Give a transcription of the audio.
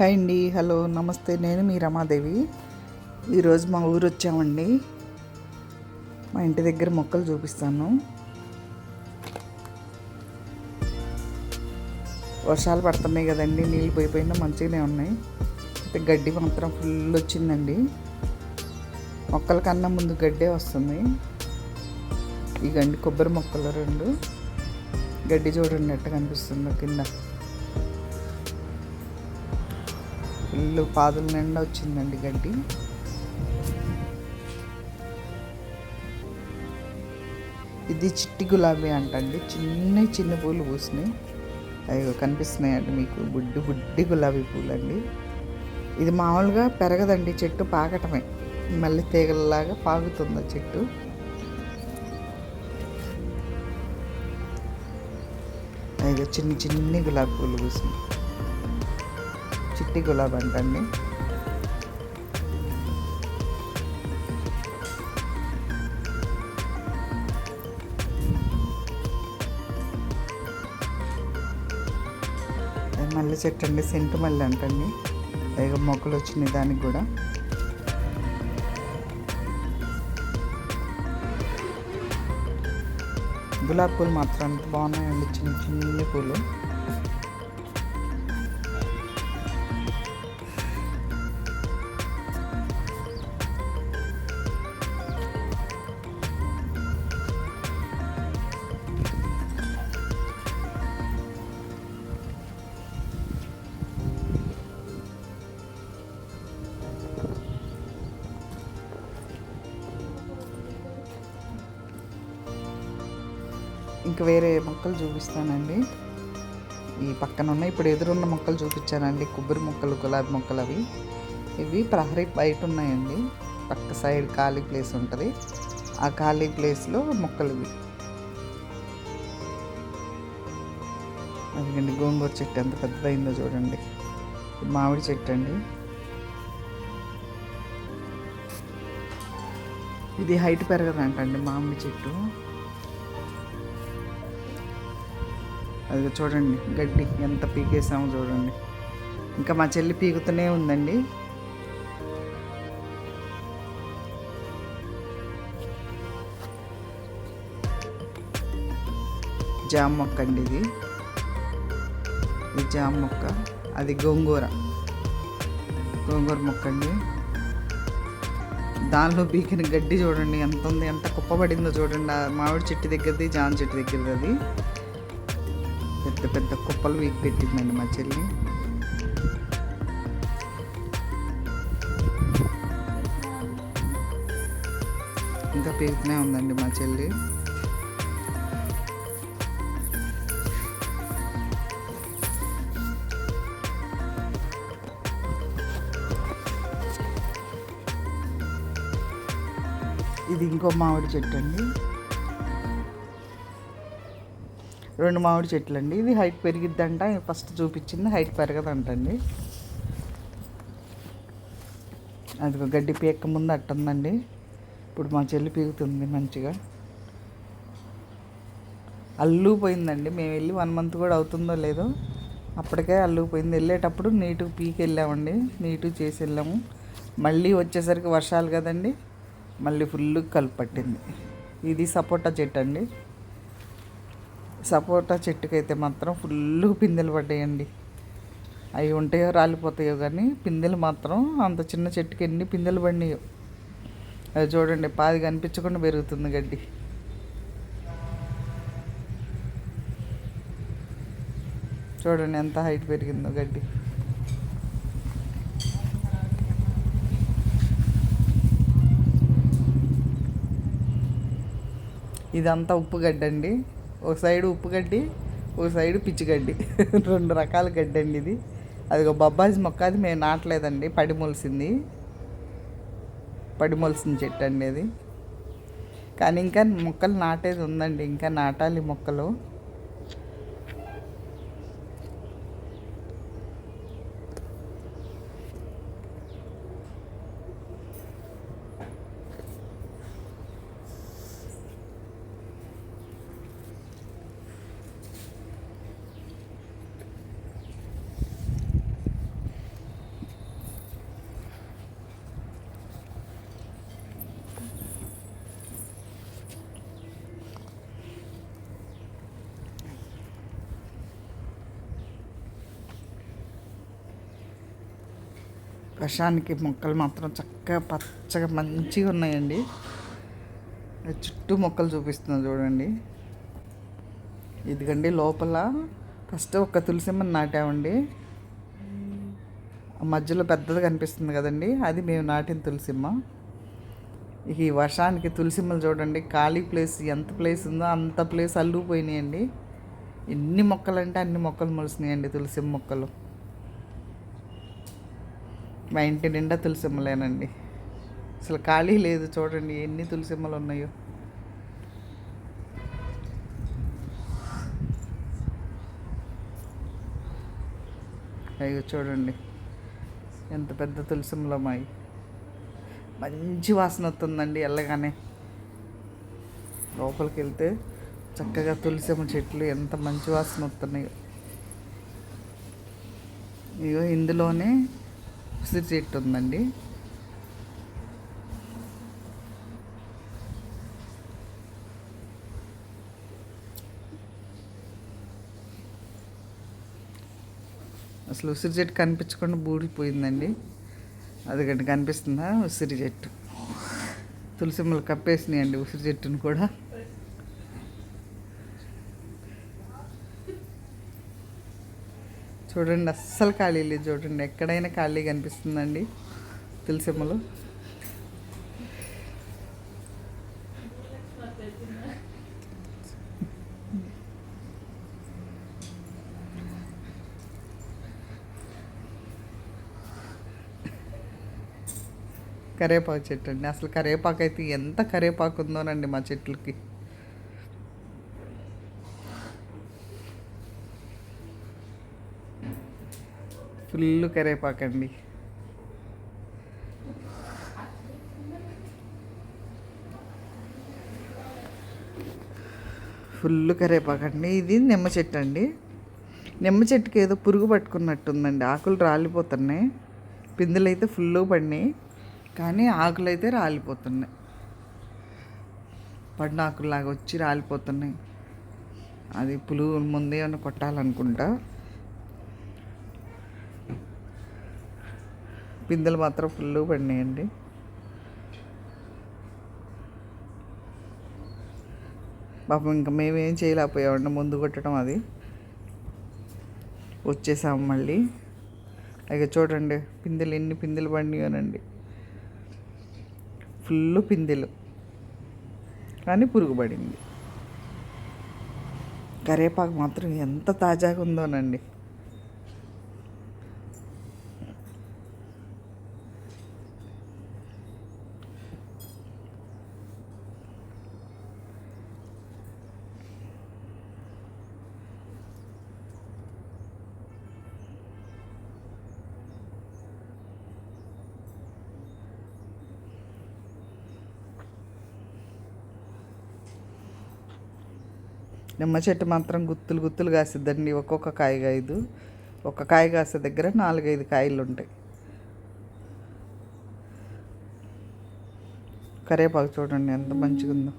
Hi అండి hello నమస్తే. నేను మీ రమాదేవి. ఈరోజు మా ఊరు వచ్చామండి. మా ఇంటి దగ్గర మొక్కలు చూపిస్తాను. వర్షాలు పడుతున్నాయి కదండి నీళ్ళు పోయిపోయినా మంచిగానే ఉన్నాయి. అయితే గడ్డి మాత్రం ఫుల్ వచ్చిందండి. మొక్కల కన్నా ముందు గడ్డే వస్తుంది. ఈ గండి కొబ్బరి మొక్కలు రెండు. గడ్డి చూడండి ఎట్ట కనిపిస్తుందో కింద. ఫుల్ పాదుల నిండా వచ్చిందండి గడ్డి. ఇది చిట్టి గులాబీ అంటండి. చిన్న చిన్న పూలు పూసినాయి. అవి కనిపిస్తున్నాయండి మీకు. బుడ్డి బుడ్డి గులాబీ పూలు అండి ఇది మామూలుగా పెరగదండి చెట్టు పాకటమే. మళ్ళీ తీగలలాగా పాకుతుంది ఆ చెట్టు. అయ్యో చిన్ని చిన్ని గులాబీ పూలు పూసినాయి. చిట్టి గులాబీ అంటండి. మల్లె చెట్టు అండి సెంటు మల్లె అంటండి. ఇక మొక్కలు వచ్చినాయి దానికి కూడా. గులాబీ పూలు మాత్రం అంత బాగున్నాయండి చిన్న చిన్న పూలు. ఇంక వేరే మొక్కలు చూపిస్తానండి. ఈ పక్కన ఉన్న ఇప్పుడు ఎదురున్న మొక్కలు చూపించానండి. కొబ్బరి మొక్కలు గులాబీ మొక్కలు అవి. ఇవి ప్రహరీ బయట ఉన్నాయండి. పక్క సైడ్ ఖాళీ ప్లేస్ ఉంటుంది. ఆ ఖాళీ ప్లేస్లో మొక్కలు ఇవి. అదిగండి గోంగూర చెట్టు ఎంత పెద్దదైందో చూడండి. మామిడి చెట్టు అండి. ఇది హైట్ పెరగదంటండి మామిడి చెట్టు. అది చూడండి గడ్డి ఎంత పీకేసామో చూడండి. ఇంకా మా చెల్లి పీకుతూనే ఉందండి. జామ మొక్క అండి ఇది. ఇది జామ మొక్క అది గోంగూర. గోంగూర మొక్క అండి. దానిలో పీకిన గడ్డి చూడండి ఎంత ఉంది ఎంత కుప్పబడిందో చూడండి. మామిడి చెట్టు దగ్గరది జామ చెట్టు దగ్గరది అది. పెద్ద పెద్ద కుప్పలు వీక్ పెట్టిందండి మా చెల్లి. ఇంకా పీకుతూనే ఉందండి మా చెల్లి. ఇది ఇంకో మామిడి చెట్టు అండి. రెండు మామిడి చెట్లు అండి ఇది హైట్ పెరిగిద్దంట. ఫస్ట్ చూపించింది హైట్ పెరగదంటండి. అది గడ్డి పీక్క ముందు అట్టుందండి. ఇప్పుడు మా చెల్లి పీకుతుంది మంచిగా. అల్లు పోయిందండి మేము వెళ్ళి వన్ మంత్ కూడా అవుతుందో లేదో అప్పటికే అల్లు పోయింది వెళ్ళేటప్పుడు నీటు పీకి వెళ్ళామండి నీటు చేసి వెళ్ళాము మళ్ళీ వచ్చేసరికి వర్షాలు కదండి. మళ్ళీ ఫుల్ కలుపు పట్టింది. ఇది సపోటా చెట్టు అండి సపోటా చెట్టుకైతే మాత్రం ఫుల్ పిందెలు పడ్డాయండి. అవి ఉంటాయో రాలిపోతాయో కానీ పిందెలు మాత్రం అంత చిన్న చెట్టుకి ఎన్ని పిందెలు పడినాయో. అది చూడండి పాది కనిపించకుండా పెరుగుతుంది గడ్డి. చూడండి ఎంత హైట్ పెరిగిందో గడ్డి. ఇదంతా ఉప్పు గడ్డండి. అండి ఒక సైడ్ ఉప్పు గడ్డి ఒక సైడ్ పిచ్చి గడ్డి. రెండు రకాల గడ్డి అండి ఇది. అది ఒక బొబ్బాయి మొక్క అది మేము నాటలేదండి. పడి మొలిసింది. పడి మొలిసిన చెట్టు అండి అది. కానీ ఇంకా మొక్కలు నాటేది ఉందండి. ఇంకా నాటాలి మొక్కలు. వర్షానికి మొక్కలు మాత్రం చక్కగా పచ్చగా మంచిగా ఉన్నాయండి. చుట్టూ మొక్కలు చూపిస్తున్నాను చూడండి. ఇదిగండి లోపల. ఫస్ట్ ఒక తులసిమ్మని నాటామండి. మధ్యలో పెద్దది కనిపిస్తుంది కదండి. అది మేము నాటిన తులసిమ్మ. ఇక ఈ వర్షానికి తులసిమ్మలు చూడండి. ఖాళీ ప్లేస్ ఎంత ప్లేస్ ఉందో అంత ప్లేస్ అల్లుకుపోయినాయండి. ఎన్ని మొక్కలు అంటే అన్ని మొక్కలు మొలిసినాయండి తులసిమ్మ మొక్కలు. మా ఇంటి నిండా తులసిమ్మలేనండి. అసలు ఖాళీ లేదు చూడండి ఎన్ని తులసిమ్మలు ఉన్నాయో అయ్యో చూడండి ఎంత పెద్ద తులసిమ్మలో మాయి మంచి వాసన వస్తుందండి వెళ్ళగానే లోపలికి వెళ్తే చక్కగా తులసిమ్మ చెట్లు ఎంత మంచి వాసన వస్తున్నాయో ఇగో ఇందులోనే ఉసిరి చెట్టు ఉందండి. అసలు ఉసిరి చెట్టు కనిపించకుండా బూడిపోయిందండి. అదిగండి కనిపిస్తుందా? ఉసిరి చెట్టు. తులసిమ్మలు కప్పేసినాయండి ఉసిరి చెట్టును కూడా. చూడండి అస్సలు ఖాళీ లేదు చూడండి. ఎక్కడైనా ఖాళీ కనిపిస్తుందండి. తులసిమ్మలు కరేపాకు చెట్టు అండి. అసలు కరేపాకు అయితే ఎంత కరేపాకు ఉందోనండి మా చెట్లకి. ఫుల్ కరేపాకండి ఫుల్ కరేపాకండి ఇది నిమ్మ చెట్టు అండి. నిమ్మ చెట్టుకి ఏదో పురుగు పట్టుకున్నట్టుందండి. ఆకులు రాలిపోతున్నాయి. పిందులు అయితే ఫుల్ పడినాయి. కానీ ఆకులు అయితే రాలిపోతున్నాయి. పడిన ఆకుల్లాగా వచ్చి రాలిపోతున్నాయి. అది పులుగు ముందే ఏమైనా కొట్టాలనుకుంటా. పిందెలు మాత్రం ఫుల్ పడినాయండి. పాపం ఇంకా మేమేం చేయలేకపోయామండి ముందు కొట్టడం అది. వచ్చేసాము మళ్ళీ. ఇక చూడండి పిందెలు ఎన్ని పిందెలు పండిగానండి ఫుల్ పిందెలు. కానీ పురుగు పడింది. కరేపాకు మాత్రం ఎంత తాజాగా ఉందోనండి నిమ్మ చెట్టు మాత్రం గుత్తులు గుత్తులు కాసిద్దండి. ఒక్కొక్క కాయ కాయదు ఒక కాయ కాసే దగ్గర నాలుగైదు కాయలు ఉంటాయి కరేపాకు చూడండి ఎంత మంచిగా ఉందో